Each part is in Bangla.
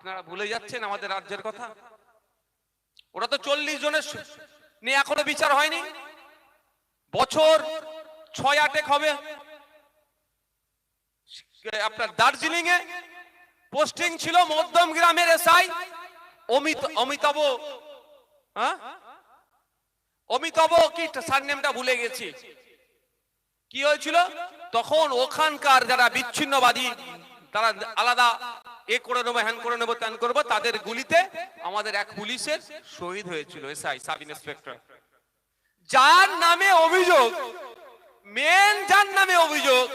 আপনারা ভুলে যাচ্ছেন আমাদের রাজ্যের কথা। ওরা তো চল্লিশ জনের নিয়ে এখনও বিচার হয়নি। বছর ছয় আটেক হবে। আপনার দার্জিলিং এ পোস্টিং ছিল মধ্যম গ্রামের এসআই অমিত অমিতাভ। হ্যাঁ? অমিতাভ কি সারনেমটা ভুলে গেছি। কি হয়েছিল? তখন ওখানকার যারা বিচ্ছিন্নবাদী তারা আলাদা এ করে নেব, হ্যান করে নেব, ত্যান করব তাদের গুলিতে আমাদের এক পুলিশের শহীদ হয়েছিল এসআই, সাব ইন্সপেক্টর। যার নামে অভিযোগ মেন যার নামে অভিযোগ,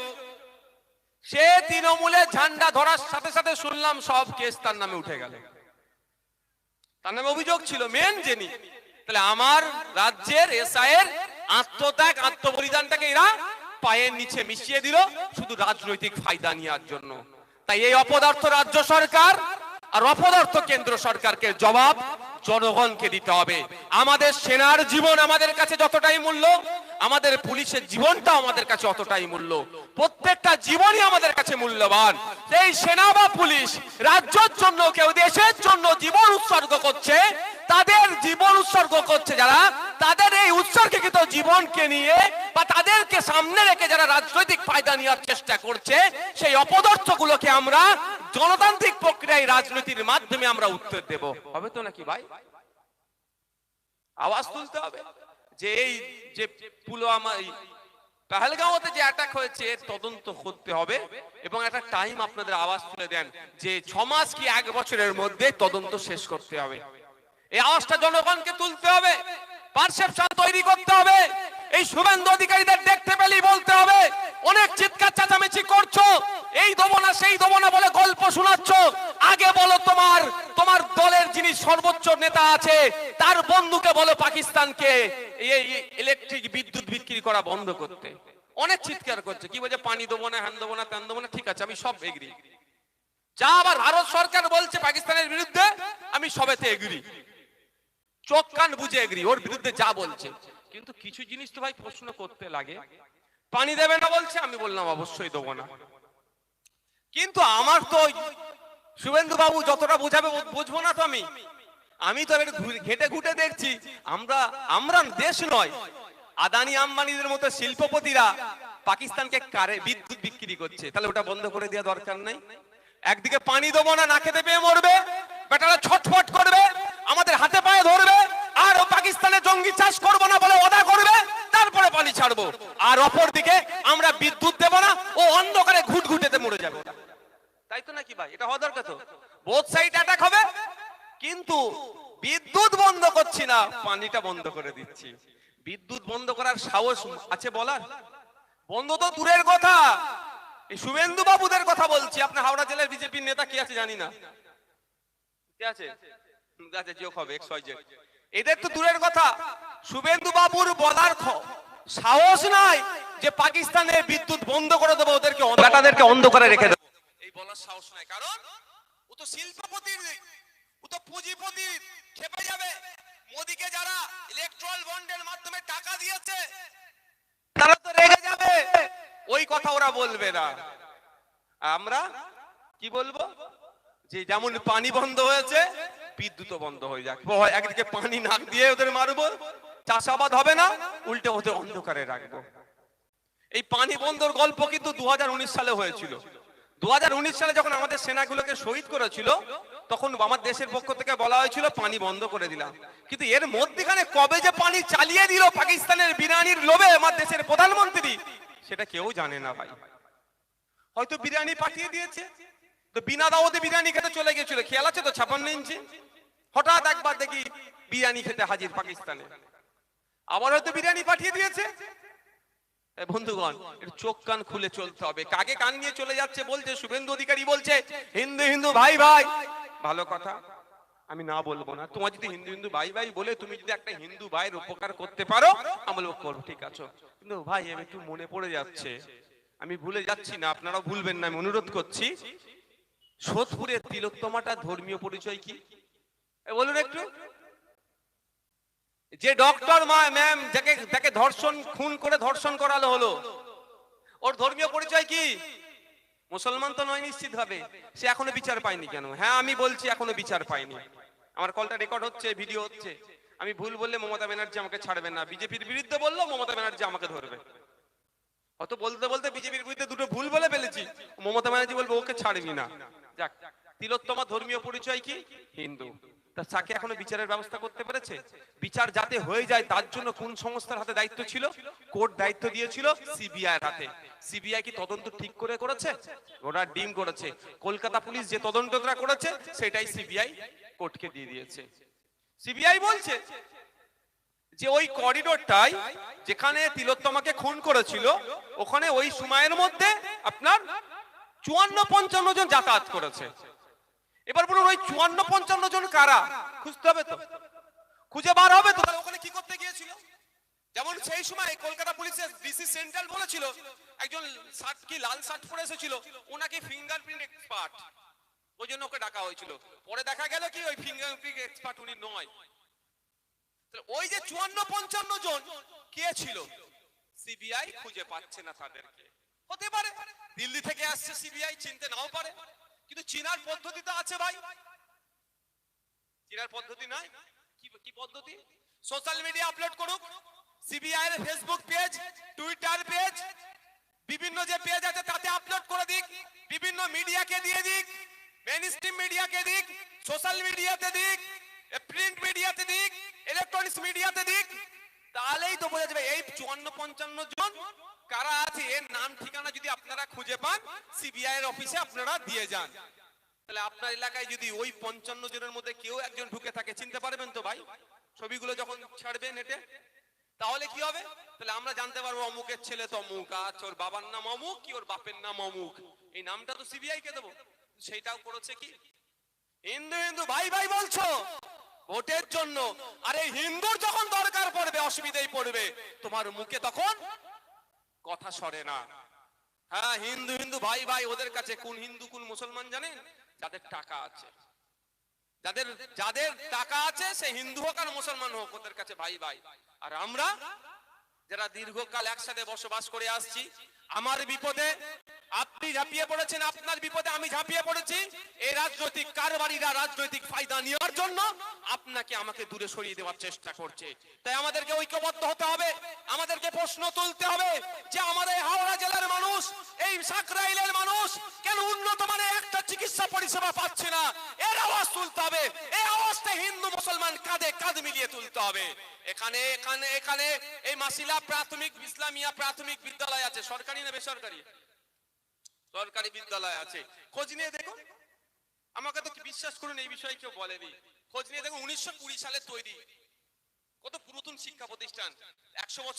সে তৃণমূলে ঝান্ডা ধরার সাথে সাথে শুনলাম সব কেস তার নামে উঠে গেল। তার নামে অভিযোগ ছিল মেন যিনি, তাহলে আমার রাজ্যের এসআই এর আত্মত্যাগ, আত্মবলিদানটাকে এরা পায়ের নিচে মিশিয়ে দিল, শুধু রাজনৈতিক ফায়দা নেওয়ার জন্য। তাই এই অপদার্থ রাজ্য সরকার আর অপদার্থ কেন্দ্র সরকারকে জবাব জনগণকে দিতে হবে। আমাদের সেনার জীবন আমাদের কাছে যতটাই মূল্য, আমাদের পুলিশের জীবনটা আমাদের কাছে অতটাই মূল্য। প্রত্যেকটা জীবনই আমাদের কাছে মূল্যবান। এই সেনা বা পুলিশ রাজ্যের জন্য, কেউ দেশের জন্য জীবন উৎসর্গ করছে, তাদের জীবন উৎসর্গ করছে যারা জীবনকে নিয়ে বা তাদেরকে সামনে রেখে যারা রাজনৈতিক ফায়দা নেওয়ার চেষ্টা করছে, সেই অপদার্থগুলোকে আমরা গণতান্ত্রিক প্রক্রিয়ায় রাজনীতির মাধ্যমে আমরা উত্তর দেব। হবে তো নাকি ভাই? আওয়াজ তুলতে হবে? যে এই যে পুলওয়ামা পেহেলগাঁওতে যে অ্যাটাক হয়েছে তদন্ত করতে হবে এবং একটা টাইম আপনাদের আওয়াজ তুলে দেন যে ছ মাস কি এক বছরের মধ্যে তদন্ত শেষ করতে হবে। এই আওয়াজটা জনগণকে তুলতে হবে। পারসেপশন তৈরি করতে হবে। এই শুভেন্দু অধিকারীদের দেখতে পেলেই বলতে হবে, অনেক চিৎকার চেঁচামেচি করছ, এই দেবো না, সেই দেবো না বলে গল্প শোনাচ্ছ। আগে বলো তোমার তোমার দলের যিনি সর্বোচ্চ নেতা আছে, তার বন্ধুকে বলো পাকিস্তানকে ইলেকট্রিক বিদ্যুৎ বিক্রি করা বন্ধ করতে। অনেক চিৎকার করছে, কি বলছে, পানি দেবো না, হ্যান দেবো না, ত্যান দেবো না, ঠিক আছে, আমি সব এগ্রি যা আবার ভারত সরকার বলছে পাকিস্তানের বিরুদ্ধে, আমি সবেতে এগ্রি চোখ কান বুঝে এগ্রি ওর বিরুদ্ধে যা বলছে। কিন্তু কিছু জিনিস তো ভাই প্রশ্ন করতে লাগে। পানি দেবে না বলছে আমি বললাম অবশ্যই দেবো না। কিন্তু আমার তো শুভেন্দু বাবু যতটা বুঝাবে বুঝব না তো আমি। আমি তো ঘেটে ঘুটে দেখছি আমরা আমরা দেশ নয়। আদানি আম্বানিদের মতো শিল্পপতিরা পাকিস্তানকে কারে বিদ্যুৎ বিক্রি করছে। তাহলে ওটা বন্ধ করে দেওয়া দরকার নাই। একদিকে পানি দেবো না না খেতে পেয়ে মরবে। বেটারা ছটফট করবে আমাদের হাতে পায়ে ধরবে আর ও পাকিস্তানে জঙ্গি চাষ করব না বলে ওদা করবে, তারপরে পানি ছাড়বো। আর অপর দিকে আমরা বিদ্যুৎ দেবো না, ও অন্ধকারে ঘুট ঘুটেতে মরে যাবে। তাই তো নাকি ভাই? এটা হওয়া দরকার তো। বোথ সাইড অ্যাটাক হবে, কিন্তু বিদ্যুৎ বন্ধ করছি না, পানিটা বন্ধ করে দিচ্ছি। বিদ্যুৎ বন্ধ করার সাহস আছে বলার? বন্ধ তো দূরের কথা। এই শুভেন্দু বাবুদের কথা বলছি। আপনার হাওড়া জেলার বিজেপির নেতা, কি আছে জানি না। কে আছে? আছে জিও হবে এক্স ওয়াই জেড। এদের তো দূরের কথা। শুভেন্দু বাবুর বলার খ- সাহস নাই যে পাকিস্তানের বিদ্যুৎ বন্ধ করে দেবো ওদেরকে বেটাদেরকে অন্ধকারে রেখে দেবো। এই বলার সাহস নাই। কারণ ও তো শিল্পপতির ও তো পুঁজিপতির। খেপে যাবে। মোদিকে যারা ইলেকট্রাল বন্ডের মাধ্যমে টাকা দিয়েছে তারা তো রেগে যাবে। ওই কথা ওরা বলবে না। আমরা কি বলব? যে যেমন পানি বন্ধ হয়েছে বিদ্যুৎ বন্ধ হয়ে যাক একদিকে পানি নাক দিয়ে ওদের মারবো, চাষাবাদ হবে না, উল্টে ওদের অন্ধকারে রাখব। এই পানি বন্ধর গল্প কিন্তু দু সালে হয়েছিল। দু সালে যখন আমাদের সেনাগুলোকে শহীদ করেছিল, তখন আমার দেশের পক্ষ থেকে বলা হয়েছিল, পানি বন্ধ করে দিলাম। কিন্তু এর মধ্যখানে কবে যে পানি চালিয়ে দিল পাকিস্তানের বিরিয়ানির লোভে আমার দেশের প্রধানমন্ত্রী, সেটা কেউ জানে না ভাই। হয়তো বিরিয়ানি পাঠিয়ে দিয়েছে, তো বিনা দাওয়াতে বিরিয়ানি খেতে চলে গেছিল। খেয়াল আছে তো, ছাপান্ন ইঞ্চি? হঠাৎ একবার দেখি বিরিয়ানি খেতে হাজির পাকিস্তানে। আবার হয়তো বিরিয়ানি পাঠিয়ে দিয়েছে। বন্ধুগণ চোখ কান খুলে চলতে হবে। কাকে কান নিয়ে চলে যাচ্ছে বলছে, শুভেন্দু অধিকারী বলছে, হিন্দু হিন্দু, ভাই ভাই। ভালো কথা। আমি না বলব না। তোমার যদি হিন্দু হিন্দু, ভাই ভাই বলে তুমি যদি একটা হিন্দু ভাইয়ের উপকার করতে পারো আমি বলব করো ঠিক আছে? কিন্তু ভাই, আমি একটু মনে পড়ে যাচ্ছে। আমি ভুলে যাচ্ছি না, আপনারাও ভুলবেন না, আমি অনুরোধ করছি। সোদপুরের তিলোত্তমাটা ধর্মীয় পরিচয় কি? বলুন একটু। যে ডক্টর ম্যাম যাকে তাকে ধর্ষণ, খুন করে ধর্ষণ করালো হলো, ওর ধর্মীয় পরিচয় কি? মুসলমান তো নয় নিশ্চিত হবে সে এখনও বিচার পায়নি কেন? হ্যাঁ আমি বলছি এখনও বিচার পায়নি। আমার কলটা রেকর্ড হচ্ছে ভিডিও হচ্ছে। আমি ভুল বললে মমতা ব্যানার্জি আমাকে ছাড়বে না। বিজেপির বিরুদ্ধে বললেও মমতা ব্যানার্জি আমাকে ধরবে। অত বলতে বলতে বিজেপির বিরুদ্ধে দুটো ভুল বলে ফেলেছি। মমতা ব্যানার্জি বলব, ওকে ছাড়বি না। যাক তিলোত্তমা ধর্মীয় পরিচয় কি? হিন্দু। তা তাকে এখনও বিচারের ব্যবস্থা করতে পেরেছে? বিচার যাতে হয়ে যায়, তার জন্য কোন সংস্থার হাতে দায়িত্ব ছিল? কোর্ট দায়িত্ব দিয়েছিল সিবিআই হাতে। সিবিআই কি তদন্ত ঠিক করে করেছে? ওরা ডিম করেছে। কলকাতা পুলিশ যে তদন্তটা করেছে, সেটাই সিবিআই কোর্টকে দিয়ে দিয়েছে। সিবিআই বলছে যে ওই করিডোরটাই যেখানে তিলোত্তমাকে খুন করেছিল, ওখানে ওই সময়ের মধ্যে আপনার চুয়ান্ন পঞ্চান্ন জন যাতায়াত করেছে। এবার বলুন, ওই চুয়ান্ন পঞ্চান্ন জন কারা? খুঁজতে হবে তো। খুঁজে বার হবে তো। ওখানে কি করতে গিয়েছিল? যেমন সেই সময় কলকাতা পুলিশের ডিসি সেন্ট্রাল বলেছিল, একজন শার্ট কি লাল শার্ট পরে এসেছিল ওনাকে ফিঙ্গারপ্রিন্ট এক্সপার্ট ওই জন্য ওকে ডাকা হয়েছিল। পরে দেখা গেল কি, ওই ফিঙ্গারপ্রিন্ট এক্সপার্ট উনি নয়। ওই যে চুয়ান্ন পঞ্চান্ন জন, কে ছিল? সিবিআই খুঁজে পাচ্ছে না তাদেরকে। হতে পারে। দিল্লি থেকে আসছে সিবিআই, চিনতে নাও পারে। কিন্তু চিনার পদ্ধতি তো আছে ভাই। চিনার পদ্ধতি নাই? কি পদ্ধতি? সোশ্যাল মিডিয়া আপলোড করুক। সিবিআই এর ফেসবুক পেজ টুইটার পেজ বিভিন্ন যে পেজ আছে তাতে আপলোড করে দিক। বিভিন্ন মিডিয়াকে দিয়ে দিক। মেইনস্ট্রিম মিডিয়াকে দিক। সোশ্যাল মিডিয়াতে দিক। প্রিন্ট মিডিয়াতে দিক। ইলেকট্রনিক্স মিডিয়াতে দিক। তাহলেই তো বোঝা যাবে, এই চুয়ান্ন পঞ্চান্ন জন কারা আছে? এর নাম ঠিকানা যদি আপনারা খুঁজে পান সিবিআই এর অফিসে আপনারা দিয়ে যান। তাহলে আপনার এলাকায় যদি ওই পঞ্চান্ন জনের মধ্যে কেউ একজন ঢুকে থাকে, চিনতে পারবেন তো ভাই? ছবিগুলো যখন ছাড়বে নেটে, তাহলে কি হবে? তাহলে আমরা জানতে পারব, অমুকের ছেলে তো অমুক আচ্ছা ওর বাবার নাম অমুক কি, ওর বাপের নাম অমুক। এই নামটা তো সিবিআই কে দেবো। সেইটাও করেছে কি? হিন্দু হিন্দু ভাই ভাই বলছো? ভোটের জন্য। আরে হিন্দুর যখন দরকার পড়বে, অসুবিধাই পড়বে। তোমার মুখে তখন কথা সরে না। হ্যাঁ হিন্দু হিন্দু, ভাই ভাই, ওদের কাছে কোন হিন্দু, কোন মুসলমান জানেন? যাদের টাকা আছে। যাদের যাদের টাকা আছে, সে হিন্দু হোক আর মুসলমান হোক, ওদের কাছে ভাই ভাই। আর আমরা যারা দীর্ঘকাল একসাথে বসবাস করে আসছি, আমার বিপদে আপনি ঝাঁপিয়ে পড়েছেন, আপনার বিপদে আমি ঝাঁপিয়ে পড়েছি। এই রাজনৈতিক কারবারিরা রাজনৈতিক ফায়দা নেওয়ার জন্য আপনাকে আমাকে দূরে সরিয়ে দেওয়ার চেষ্টা করছে। তাই আমাদেরকে ঐক্যবদ্ধ হতে হবে, আমাদেরকে প্রশ্ন তুলতে হবে যে আমাদের হাওড়া জেলার মানুষ, এই সাকরাইলের মানুষ কেন উন্নত মানের একটা চিকিৎসা পরিষেবা পাচ্ছে না? এর আওয়াজ তুলতে হবে এই আওয়াজটা হিন্দু মুসলমান কাঁধে কাঁধ মিলিয়ে তুলতে হবে। এখানে এখানে এখানে এই মাসিলা প্রাথমিক, ইসলামিয়া প্রাথমিক বিদ্যালয় আছে, সরকারি না বেসরকারি? সরকারি বিদ্যালয় আছে। খোঁজ নিয়ে দেখুন। আমাকে তো বিশ্বাস করুন, এই বিষয়ে কেউ বলেনি। খোঁজ নিয়ে দেখুন, উনিশশো কুড়ি সালে তৈরি। কত পুরাতন শিক্ষা প্রতিষ্ঠান। একশো বছর